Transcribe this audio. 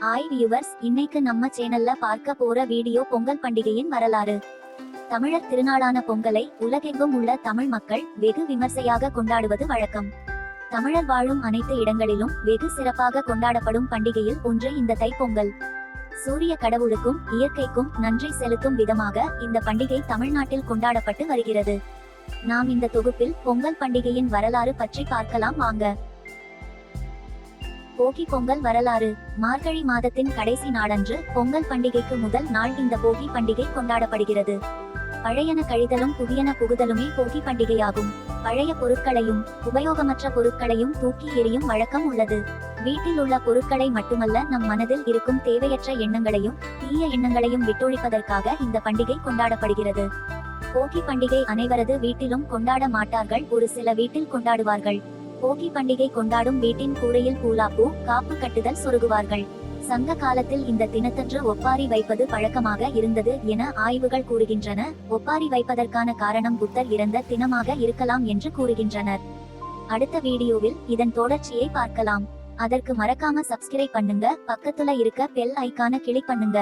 Hi viewers இன்னைக்கு நம்ம சேனல்ல பார்க்க போற வீடியோ பொங்கல் பண்டிகையின் வரலாறு. தமிழர் திருநாளான பொங்கலை உலகெங்கும் உள்ள தமிழ் மக்கள் வெகு விமர்சையாக கொண்டாடுவது வழக்கம். தமிழர் வாழும் அனைத்து இடங்களிலும் வெகு சிறப்பாக கொண்டாடப்படும் பண்டிகையில் ஒன்று இந்த தைப்பொங்கல் சூரிய கடவுளுக்கும் இயற்கைக்கும் நன்றி செலுத்தும் விதமாக இந்த பண்டிகை தமிழ்நாட்டில் கொண்டாடப்பட்டு வருகிறது. நாம் இந்த தொகுப்பில் பொங்கல் பண்டிகையின் வரலாறு பற்றி பார்க்கலாம் வாங்க. போகி பொங்கல் வரலாறு. மார்கழி மாதத்தின் கடைசி நாளன்று பொங்கல் பண்டிகைக்கு முதல் நாள் இந்த போகி பண்டிகை கொண்டாடப்படுகிறது. பழையன கழிதலும் புதியன புகுதலுமே போகி பண்டிகையாகும். பழைய பொருட்களையும் உபயோகமற்ற பொருட்களையும் தூக்கி எறியும் வழக்கம் உள்ளது. வீட்டில் உள்ள பொருட்களை மட்டுமல்ல நம் மனதில் இருக்கும் தேவையற்ற எண்ணங்களையும் தீய எண்ணங்களையும் விட்டொழிப்பதற்காக இந்த பண்டிகை கொண்டாடப்படுகிறது. போகி பண்டிகை அனைவரது வீட்டிலும் கொண்டாட மாட்டார்கள் ஒரு சில வீட்டில் கொண்டாடுவார்கள். போகி பண்டிகை கொண்டாடும் வீட்டின் கூரையில் பூலாப்பூ காப்பு கட்டுதல் சொருகுவார்கள். சங்க காலத்தில் இந்த தினத்தன்று ஒப்பாரி வைப்பது பழக்கமாக இருந்தது என ஆய்வுகள் கூறுகின்றன. ஒப்பாரி வைப்பதற்கான காரணம் புத்தர் இறந்த தினமாக இருக்கலாம் என்று கூறுகின்றனர். அடுத்த வீடியோவில் இதன் தொடர்ச்சியை பார்க்கலாம். அதற்கு மறக்காம சப்ஸ்கிரைப் பண்ணுங்க. பக்கத்துல இருக்க பெல் ஐக்கான கிளிக் பண்ணுங்க.